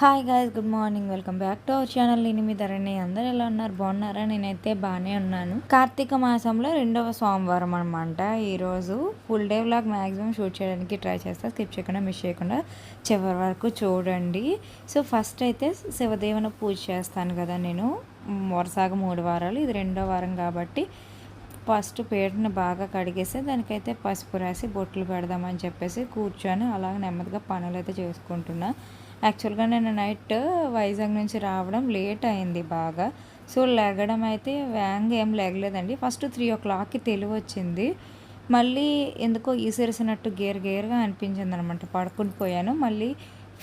Hi guys good morning welcome back to our channel నేను మీ ధరణి. అందరు ఎలా ఉన్నారు? బాగున్నారా? నేనైతే బాగానే ఉన్నాను. కార్తీక మాసంలో రెండవ సోమవారం అనమాట ఈరోజు full day vlog maximum shoot చేయడానికి ట్రై చేస్తా. స్కిప్ చేయకుండా మిస్ చేయకుండా చివరి వరకు చూడండి. సో ఫస్ట్ అయితే శివదేవుని పూజ చేస్తాను కదా నేను. వరుసగా మూడు వారాలు. ఇది రెండో వారం కాబట్టి ఫస్ట్ పేటను బాగా కడిగేసి దానికైతే పసుపు రాసి బొట్లు పెడదామని చెప్పేసి కూర్చొని అలాగ నెమ్మదిగా పనులు అయితే చేసుకుంటున్నాను యాక్చువల్గా నేను నైట్ వైజాగ్ నుంచి రావడం లేట్ అయింది బాగా. సో లెగడం అయితే వ్యాంగ్ ఏం లెగలేదండి. ఫస్ట్ త్రీ ఓ క్లాక్కి తెలివి వచ్చింది. మళ్ళీ ఎందుకో ఈసరిసినట్టు గేర్ గేర్గా అనిపించింది అనమాట పడుకుని పోయాను. మళ్ళీ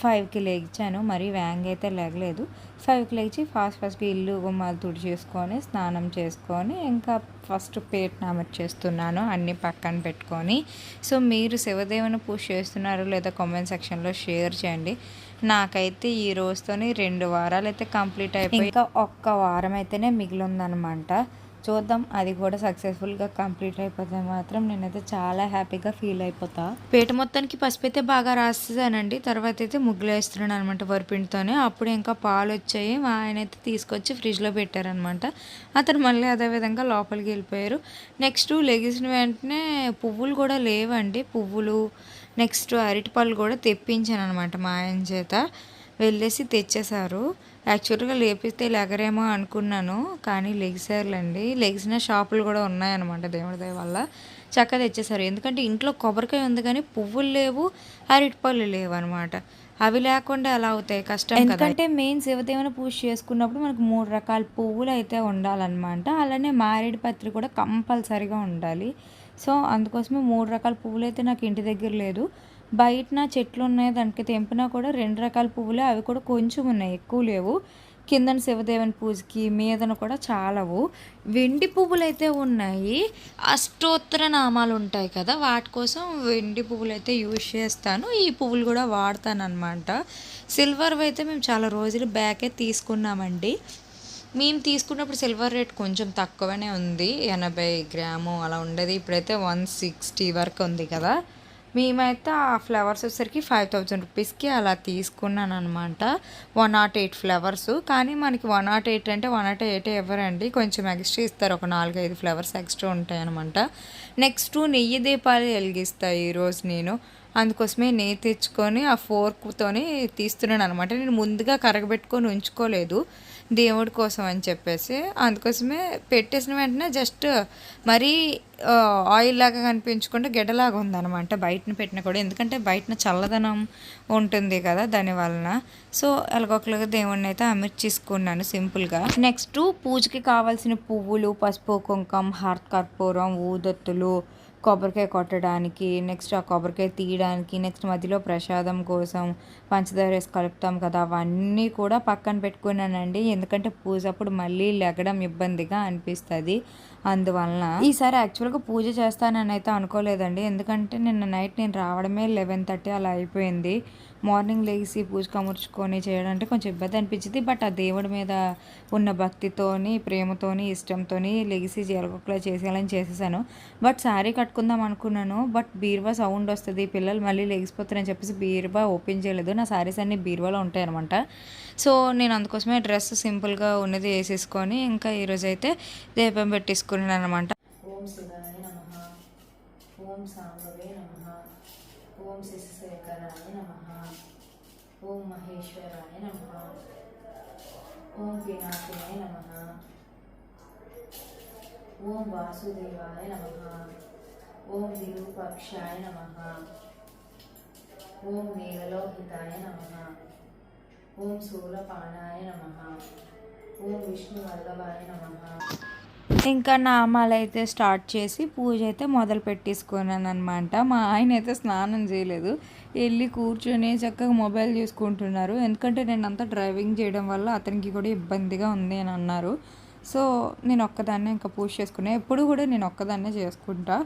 ఫైవ్కి లేచాను. మరి వ్యాంగ్ అయితే లేగలేదు. ఫైవ్కి లేచి ఫాస్ట్ ఫాస్ట్గా ఇల్లు గుమ్మాలు తుడి చేసుకొని స్నానం చేసుకొని ఇంకా ఫస్ట్ పేట్ నామట్ చేస్తున్నాను అన్నీ పక్కన పెట్టుకొని. సో మీరు శివదేవుని పూజ చేస్తున్నారు లేదా కామెంట్ సెక్షన్లో షేర్ చేయండి. నాకైతే ఈ రోజుతోని రెండు వారాలు అయితే కంప్లీట్ అయిపోయి ఇంకా ఒక్క వారం అయితేనే మిగిలిందనమాట. చూద్దాం. అది కూడా సక్సెస్ఫుల్గా కంప్లీట్ అయిపోతే మాత్రం నేనైతే చాలా హ్యాపీగా ఫీల్ అయిపోతా. పేట మొత్తానికి పసుపు అయితే బాగా రాస్తానండి తర్వాత అయితే ముగ్గులు వేస్తున్నాను అనమాట వరిపిండితోనే. అప్పుడు ఇంకా పాలు వచ్చాయి. మా ఆయన అయితే తీసుకొచ్చి ఫ్రిడ్జ్లో పెట్టారనమాట అతను మళ్ళీ అదే విధంగా లోపలికి వెళ్ళిపోయారు. నెక్స్ట్ లెగిసిన వెంటనే పువ్వులు కూడా లేవండి. పువ్వులు నెక్స్ట్ అరటిపళ్ళు కూడా తెప్పించాను అనమాట మా ఆయన చేత. వెళ్ళేసి తెచ్చేశారు. యాక్చువల్గా లేపిస్తే లెగరేమో అనుకున్నాను కానీ లెగిసారులండి. లెగిసిన షాపులు కూడా ఉన్నాయన్నమాట దేవుడి దయ వల్ల. చక్కగా తెచ్చేసారు ఎందుకంటే ఇంట్లో కొబ్బరికాయ ఉంది కానీ పువ్వులు లేవు అరటిపళ్ళు లేవు అనమాట అవి లేకుండా ఎలా అవుతాయి? కష్టం ఎందుకంటే మెయిన్ శివదేవుని పూజ చేసుకున్నప్పుడు మనకు మూడు రకాల పువ్వులు అయితే ఉండాలన్నమాట. అలానే మారేడు పత్రి కూడా కంపల్సరీగా ఉండాలి. సో అందుకోసమే మూడు రకాల పువ్వులు అయితే నాకు ఇంటి దగ్గర లేదు. బయటన చెట్లు ఉన్నాయి దానికి తెంపినా కూడా రెండు రకాల పువ్వులే. అవి కూడా కొంచెం ఉన్నాయి ఎక్కువ లేవు. కిందన శివదేవుని పూజకి మీదన కూడా చాలవు. వెండి పువ్వులు అయితే ఉన్నాయి. అష్టోత్తర నామాలు ఉంటాయి కదా వాటి కోసం వెండి పువ్వులు అయితే యూజ్ చేస్తాను. ఈ పువ్వులు కూడా వాడతాను అనమాట సిల్వర్ అయితే మేము చాలా రోజులు బ్యాకే తీసుకున్నామండి. మేము తీసుకున్నప్పుడు సిల్వర్ రేట్ కొంచెం తక్కువనే ఉంది. ఎనభై గ్రాము అలా ఉండేది. ఇప్పుడైతే వన్ సిక్స్టీ వరకు ఉంది కదా. మేమైతే ఆ ఫ్లవర్స్ వచ్చేసరికి ఫైవ్ థౌజండ్ రూపీస్కి అలా తీసుకున్నాను అనమాట వన్ నాట్ ఎయిట్ ఫ్లవర్స్. కానీ మనకి వన్ నాట్ ఎయిట్ అంటే వన్ నాట్ ఎయిట్ ఇవ్వరండి కొంచెం ఎక్స్ట్రా ఇస్తారు. ఒక నాలుగు ఐదు ఫ్లవర్స్ ఎక్స్ట్రా ఉంటాయి అనమాట నెక్స్ట్ నెయ్యి దీపాలు వెలిగిస్తాయి ఈరోజు నేను. అందుకోసమే నెయ్యి తెచ్చుకొని ఆ ఫోర్క్తోనే తీస్తున్నాను అనమాట నేను ముందుగా కరగబెట్టుకొని ఉంచుకోలేదు. దేవుడి కోసం అని చెప్పేసి అందుకోసమే పెట్టేసిన వెంటనే జస్ట్ మరీ ఆయిల్ లాగా కనిపించకుండా గెడలాగా ఉందన్నమాట. బయటను పెట్టిన కూడా. ఎందుకంటే బయటన చల్లదనం ఉంటుంది కదా దాని వలన. సో ఎలాగొకలాగా దేవుడిని అయితే అమర్చేసుకున్నాను సింపుల్గా. నెక్స్ట్ పూజకి కావాల్సిన పువ్వులు పసుపు కుంకం హార్త్ కర్పూరం ఊదత్తులు కొబ్బరికాయ కొట్టడానికి నెక్స్ట్ ఆ కొబ్బరికాయ తీయడానికి నెక్స్ట్ మధ్యలో ప్రసాదం కోసం పంచదార వేసి కలుపుతాం కదా అవన్నీ కూడా పక్కన పెట్టుకున్నానండి. ఎందుకంటే పూజ అప్పుడు మళ్ళీ లెగడం ఇబ్బందిగా అనిపిస్తుంది. అందువలన ఈసారి యాక్చువల్గా పూజ చేస్తానని అయితే అనుకోలేదండి. ఎందుకంటే నిన్న నైట్ నేను రావడమే లెవెన్ థర్టీ అలా అయిపోయింది. మార్నింగ్ లేచి పూజ కమర్చుకొని చేయడం అంటే కొంచెం ఇబ్బంది అనిపించింది. బట్ ఆ దేవుడి మీద ఉన్న భక్తితోని ప్రేమతోని ఇష్టంతోని లెగిసి జీలకొక్కలా చేసేయాలని చేసేసాను. బట్ శారీ కట్టుకుందాం అనుకున్నాను. బట్ బీరువా సౌండ్ వస్తుంది పిల్లలు మళ్ళీ లేచిపోతారని చెప్పేసి బీరువా ఓపెన్ చేయలేదు. నా శారీస్ అన్ని బీరువాలో ఉంటాయి అనమాట సో నేను అందుకోసమే డ్రెస్ సింపుల్గా ఉన్నది వేసేసుకొని ఇంకా ఈరోజు అయితే దీపం పెట్టేసుకున్నాను అనమాట ఓం శివాయ నమ. ఓం సాంబవే నమ. ఓం శిశ ఓం మహేశ్వరాయ నమ ఓం పినాకినే నమ ఓం వాసుదేవాయ నమ ఓం విరూపక్షాయ నమ ఓం నీలలోహితాయ నమ ఓం శూలపాణాయ నమ ఓం విష్ణువల్లభాయ నమ ఇంకా నామాలు అయితే స్టార్ట్ చేసి పూజ అయితే మొదలు పెట్టేసుకున్నాను అనమాట మా ఆయన అయితే స్నానం చేయలేదు. వెళ్ళి కూర్చొని చక్కగా మొబైల్ చూసుకుంటున్నారు. ఎందుకంటే నేను అంతా డ్రైవింగ్ చేయడం వల్ల అతనికి కూడా ఇబ్బందిగా ఉంది అని అన్నారు. సో నేను ఒక్కదాన్నే ఇంకా పూజ చేసుకున్నాను ఎప్పుడు కూడా నేను ఒక్కదాన్నే చేసుకుంటా.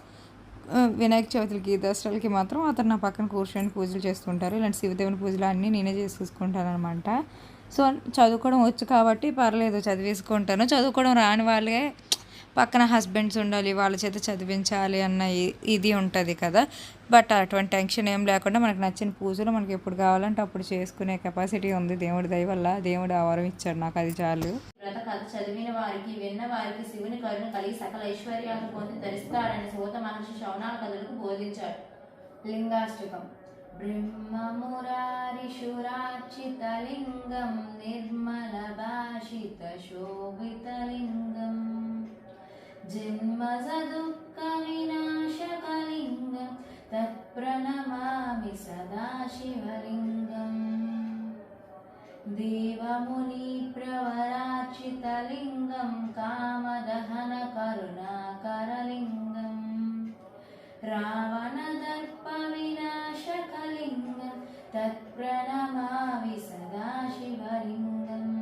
వినాయక చవితికి దసరాలకి మాత్రం అతను నా పక్కన కూర్చొని పూజలు చేస్తుంటారు. ఇలాంటి శివదేవుని పూజలు అన్నీ నేనే చేసుకుంటాను అనమాట సో చదువుకోవడం వచ్చు కాబట్టి పర్లేదు. చదివేసుకుంటాను. చదువుకోవడం రాని వాళ్ళే పక్కన హస్బెండ్స్ ఉండాలి వాళ్ళ చేత చదివించాలి అన్న ఇది ఉంటుంది కదా. బట్ అటువంటి టెన్షన్ ఏం లేకుండా మనకు నచ్చిన పూజలు మనకి ఎప్పుడు కావాలంటే అప్పుడు చేసుకునే కెపాసిటీ ఉంది. దేవుడి దయ వల్ల దేవుడు ఆవరం ఇచ్చాడు నాకు అది చాలు. వ్రత కథ చదివిన వారికి విన్న వారికి శివుని కరుణ కలిగి సకల ఐశ్వర్యాలను పొంది ధరిస్తాడని సోత మహర్షి శౌనాల కథలకు బోధించాడు. లింగాష్టకం. బ్రహ్మమురారిషురార్చితలింగం నిర్మల जिन्मसदुःखविनाशकलिङ्ग तत्प्रणमामि सदाशिवलिङ्गम्। देवमुनिप्रवराचितलिङ्गं कामदहनकरुणाकरलिङ्गम्। रावणदर्पविनाशकलिङ्गं रावणदर्पविनाशकलिङ्ग तत्प्रणमामि सदाशिवलिङ्गम्।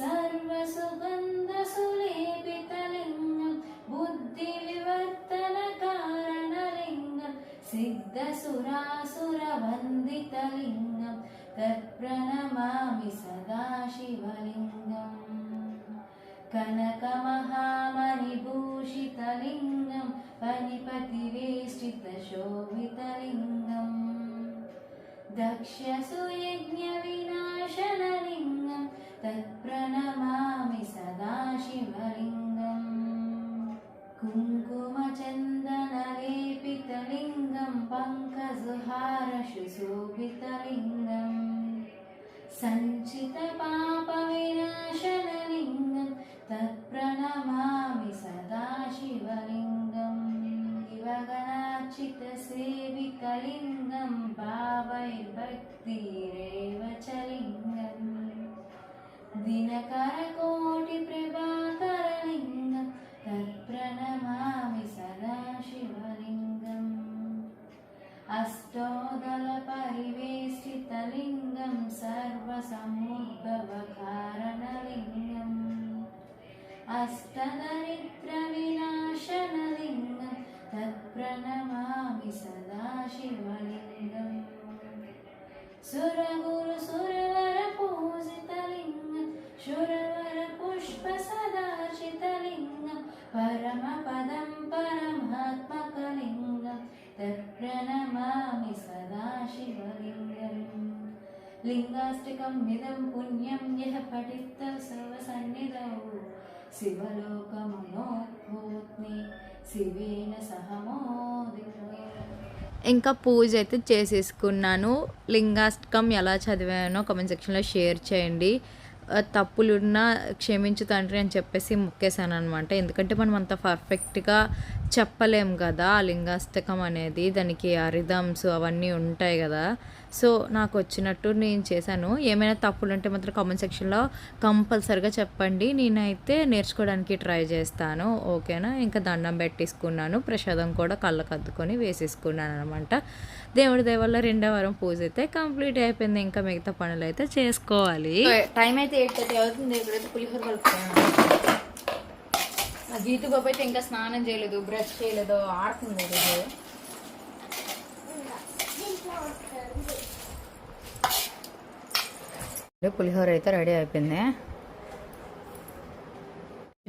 सर्वसुगन्ध सिद्धसुरासुरवन्दितलिङ्गं तत्प्रणमामि सदा शिवलिङ्गम् कनकमहामणिभूषितलिङ्गं फणिपतिवेष्टितशोभितलिङ्गम् दक्षसुयज्ञविनाशनलिङ्गं तत्प्रणमामि शिवगणार्चितसेवितलिङ्गं भावैर्भक्तिरेव च लिङ्गम् दिनकरकोटिप्रभाकरलिङ्गं तत्प्रणमामि सदा शिवलिङ्गम् अष्टोदलपरिवेष्टितलिङ्गं सर्वसमुद्भवकारणलिङ्गम् अष्टदरिद्रविनाशनलिङ्गं तत्प्रणमामि सदा शिवलिङ्गम् सुरगुरुसुरवरपूजितलिङ्गं शुरवरपुष्पसदार्चितलिङ्गं परमपदं परमात्मकलिङ्गं तत्प्रणमामि सदा शिवलिङ्गम् लिङ्गाष्टकं मिदं पुण्यं यः पठित सर्वसन्निधौ शिवलोकमनोद्भूत्नि ఇంకా పూజ అయితే చేసేసుకున్నాను. లింగాష్టకం ఎలా చదివానో కామెంట్ సెక్షన్లో షేర్ చేయండి. తప్పులున్నా క్షమించు తండ్రి అని చెప్పేసి మొక్కేశాను అనమాట ఎందుకంటే మనం అంత పర్ఫెక్ట్గా చెప్పలేం కదా ఆ లింగాస్తకం అనేది. దానికి అరిధమ్స్ అవన్నీ ఉంటాయి కదా. సో నాకు వచ్చినట్టు నేను చేశాను. ఏమైనా తప్పులు ఉంటే మాత్రం కామెంట్ సెక్షన్లో కంపల్సరిగా చెప్పండి. నేనైతే నేర్చుకోవడానికి ట్రై చేస్తాను. ఓకేనా? ఇంకా దండం పెట్టేసుకున్నాను. ప్రసాదం కూడా కళ్ళకు అద్దుకొని వేసేసుకున్నాను అనమాట దేవుడి దేవల్ల రెండో వారం పూజ అయితే కంప్లీట్ అయిపోయింది. ఇంకా మిగతా పనులు అయితే చేసుకోవాలి. టైం అయితే ఎయిట్ థర్టీ అవుతుంది. పులిహోర కలుపుతున్నాను. జీతు బాబు అయితే ఇంకా స్నానం చేయలేదు బ్రష్ చేయలేదు ఆడుతుంది పులిహోర అయితే రెడీ అయిపోయింది.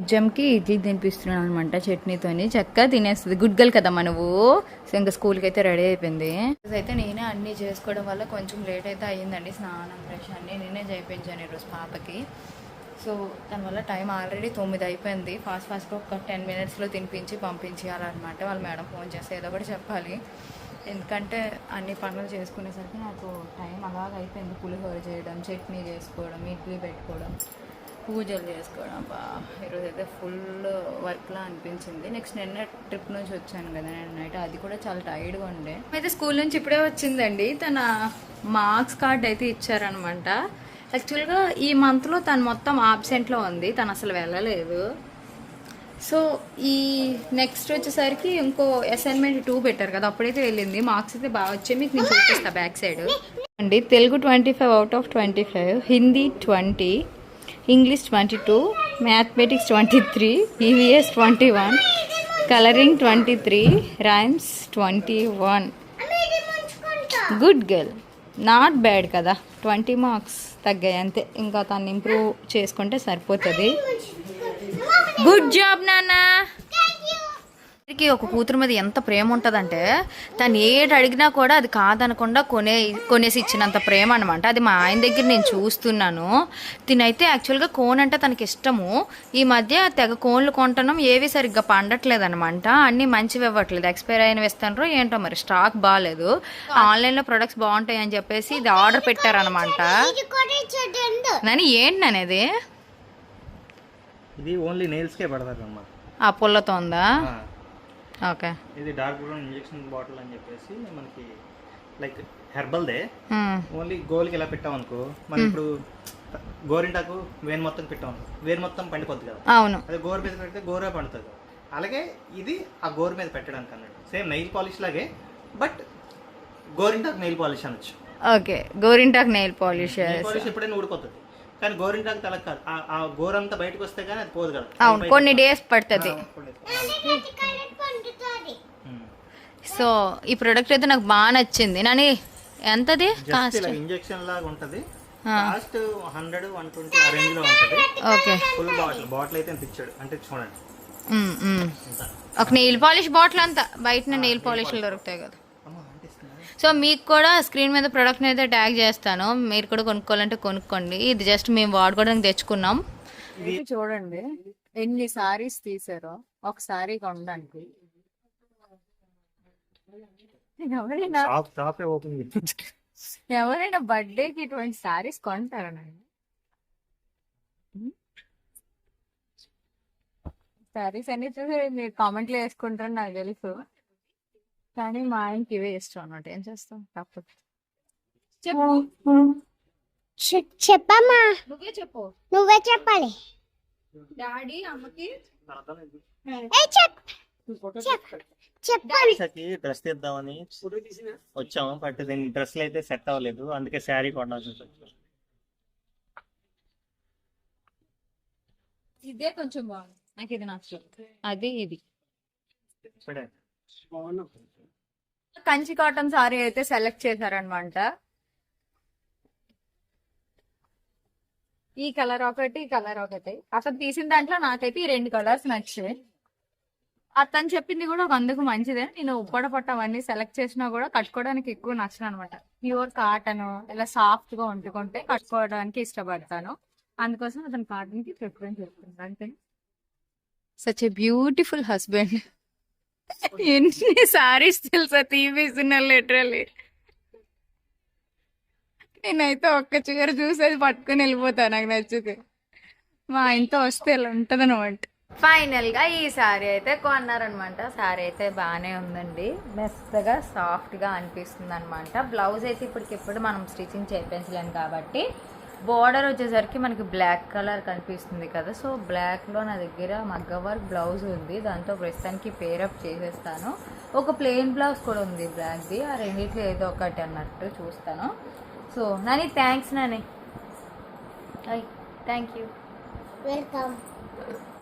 జమ్కి ఇడ్లీ తినిపిస్తున్నాను అనమాట చట్నీతోని. చక్కగా తినేస్తుంది. గుడ్ గర్ల్ కదా నువ్వు. సో ఇంకా స్కూల్కి అయితే రెడీ అయిపోయింది. అయితే నేనే అన్నీ చేసుకోవడం వల్ల కొంచెం లేట్ అయితే అయ్యిందండి స్నానం ఫ్రెష్ అన్నీ నేనే చేయించాను ఈరోజు పాపకి. సో దానివల్ల టైం ఆల్రెడీ తొమ్మిది అయిపోయింది. ఫాస్ట్ ఫాస్ట్గా ఒక టెన్ మినిట్స్లో తినిపించి పంపించేయాలన్నమాట. వాళ్ళ మేడం ఫోన్ చేస్తే ఏదో ఒకటి చెప్పాలి. ఎందుకంటే అన్ని పనులు చేసుకునేసరికి నాకు టైం అలాగ అయిపోయింది. పులిహోర చేయడం చట్నీ చేసుకోవడం ఇడ్లీ పెట్టుకోవడం పూజలు చేసుకోవడం. బా ఈరోజు అయితే ఫుల్ వర్క్లా అనిపించింది. నెక్స్ట్ నిన్న ట్రిప్ నుంచి వచ్చాను కదా నేను నైట్ అది కూడా చాలా టైర్డ్గా ఉండే. అయితే స్కూల్ నుంచి ఇప్పుడే వచ్చిందండి. తన మార్క్స్ కార్డ్ అయితే ఇచ్చారనమాట యాక్చువల్గా ఈ మంత్లో తను మొత్తం ఆబ్సెంట్లో ఉంది. తను అసలు వెళ్ళలేదు. సో ఈ నెక్స్ట్ వచ్చేసరికి ఇంకో అసైన్మెంట్ టూ పెట్టారు కదా అప్పుడైతే వెళ్ళింది. మార్క్స్ అయితే బాగా వచ్చాయి. మీకు నేను చూపిస్తాను బ్యాక్ సైడ్ అండి Telugu twenty five out of twenty five Hindi twenty English twenty two mathematics twenty three EVS twenty one colouring twenty three rhymes twenty one good girl not bad కదా. Twenty marks తగ్గాయి అంతే. ఇంకా తను improve చేసుకుంటే సరిపోతుంది. Good job నాన్న. కి ఒక కూతురు మీద ఎంత ప్రేమ ఉంటుందంటే తను ఏడు అడిగినా కూడా అది కాదనకుండా కొనే కొనేసి ఇచ్చినంత ప్రేమ అనమాట అది మా ఆయన దగ్గర నేను చూస్తున్నాను. తినైతే యాక్చువల్గా కోన్ అంటే తనకి ఇష్టము. ఈ మధ్య తెగ కోన్లు కొంటనం ఏవి సరిగ్గా పండట్లేదు అనమాట అన్నీ మంచివి ఇవ్వట్లేదు ఎక్స్పైర్ అయినవి ఇస్తాను ఏంటో మరి స్టాక్ బాగాలేదు ఆన్లైన్లో ప్రొడక్ట్స్ బాగుంటాయి అని చెప్పేసి ఇది ఆర్డర్ పెట్టారనమాట నాని ఏంటి నానేది ఇది ఓన్లీ నెయిల్స్కే పడతారు అన్నమాట ఆ పుల్లతో ఉందా? ఓకే. ఇది డార్క్ బ్రౌన్ ఇంజెక్షన్ బాటిల్ అని చెప్పేసి మనకి లైక్ హెర్బల్దే హ్మ్. ఓన్లీ గోల్కి ఇలా పెట్టాం అనుకో మనం ఇప్పుడు గోరింటాకు వేరు మొత్తం పెట్టాం. వేరు మొత్తం పండిపోద్ది కదా. అవును. అదే గోరు మీద పెడితే గోరే పండుతుంది. అలాగే ఇది ఆ గోరు మీద పెట్టడానికి అన్నట్టు. సేమ్ నెయిల్ పాలిష్ లాగే బట్ గోరింటాకు నెయిల్ పాలిష్ అనొచ్చు. ఓకే. గోరింటాక్ నెయిల్ పాలిష్ పాలిష్ ఎప్పుడైనా ఊడిపోతుంది. కానీ గోరింటాకు తల కాదు. ఆ- గోరంతా బయటకు వస్తే కానీ అది పోదు కదా. అవును కొన్ని డేస్ పడుతుంది. సో ఈ ప్రోడక్ట్ అయితే నాకు బాగా నచ్చింది. నాని ఎంతది? కాస్ట్ ఇంజెక్షన్ లాగా ఉంటది. కాస్ట్ హండ్రెడ్ వన్ ట్వంటీ ఆ రేంజ్లో ఉంటది. ఓకే ఫుల్ బాటిల్ బాటిల్ అయితే ఇచ్చాడు? అంటే చూడండి. ఒక నెయిల్ పాలిష్ బాటిల్ అంతా. బయట నెయిల్ పాలిష్లు దొరుకుతాయి కదా. సో మీకు కూడా స్క్రీన్ మీద ప్రోడక్ట్ని అయితే ట్యాగ్ చేస్తాను. మీరు కూడా కొనుక్కోవాలంటే కొనుక్కోండి. ఇది జస్ట్ మేము వాడుకోవడానికి తెచ్చుకున్నాం. చూడండి. ఎన్ని సారీస్ తీసారో. ఒక సారీ కొనడానికి. ఎవరైనా ఎవరైనా బర్త్డేకి ఇటువంటి సారీస్ కొంటారా నేను సారీస్ అన్ని చూసి మీరు కామెంట్లు వేసుకుంటారని నాకు తెలుసు. కానీ మా ఆయనకి ఇవే ఇష్టం అన్నమాట. ఏం చేస్తాం? తప్పదు చెప్పు. చెప్పమ్మా. నువ్వే చెప్పు. నువ్వే చెప్పాలి. డాడీ అమ్మకి. చెప్పాలి. డ్రెస్ తీద్దామని వచ్చాము బట్ దీని డ్రెస్లు అయితే సెట్ అవ్వలేదు. అందుకే శారీ కొనాల్సి వచ్చింది. ఇదే కొంచెం బాగుంది. నాకు ఇది నచ్చలేదు అది ఇది. కంచి కాటన్ సారీ అయితే సెలెక్ట్ చేశారనమాట. ఈ కలర్ ఒకటి ఈ కలర్ ఒకటి. అతను తీసిన దాంట్లో నాకైతే ఈ రెండు కలర్స్ నచ్చాయి. అతను చెప్పింది కూడా ఒక అందుకు మంచిదే. నేను ఉప్పడ పట్ట అవన్నీ సెలెక్ట్ చేసినా కూడా కట్టుకోవడానికి ఎక్కువ నచ్చను అనమాట ప్యూర్ కాటన్ ఇలా సాఫ్ట్గా వండుకుంటే కట్టుకోవడానికి ఇష్టపడతాను. అందుకోసం అతను కాటన్కి ప్రిఫరెన్స్ చేస్తాను అంతే. సచ్ ఎ బ్యూటిఫుల్ హస్బెండ్ ఎన్ని సారీస్ తెలుసా తీపిస్తున్నా లిటరలీ నేనైతే ఒక్క చీర చూసి అది పట్టుకుని వెళ్ళిపోతా నాకు నచ్చితే. మా ఇంట్లో వస్తే ఇలా ఉంటుంది అనమాట ఫైనల్గా ఈ సారీ అయితే కొన్నారనమాట సారీ అయితే బాగానే ఉందండి. మెత్తగా సాఫ్ట్గా అనిపిస్తుంది అనమాట బ్లౌజ్ అయితే ఇప్పటికిప్పుడు మనం స్టిచ్చింగ్ చేయించలేము కాబట్టి బోర్డర్ వచ్చేసరికి మనకి బ్లాక్ కలర్ కనిపిస్తుంది కదా. సో బ్లాక్లో నా దగ్గర మగ్గ వర్క్ బ్లౌజ్ ఉంది. దాంతో ప్రస్తుతానికి పేరప్ చేసేస్తాను. ఒక ప్లెయిన్ బ్లౌజ్ కూడా ఉంది బ్లాక్ది. ఆ రెండిట్లో ఏదో ఒకటి అన్నట్టు చూస్తాను. So Nani thanks Nani. Thank you welcome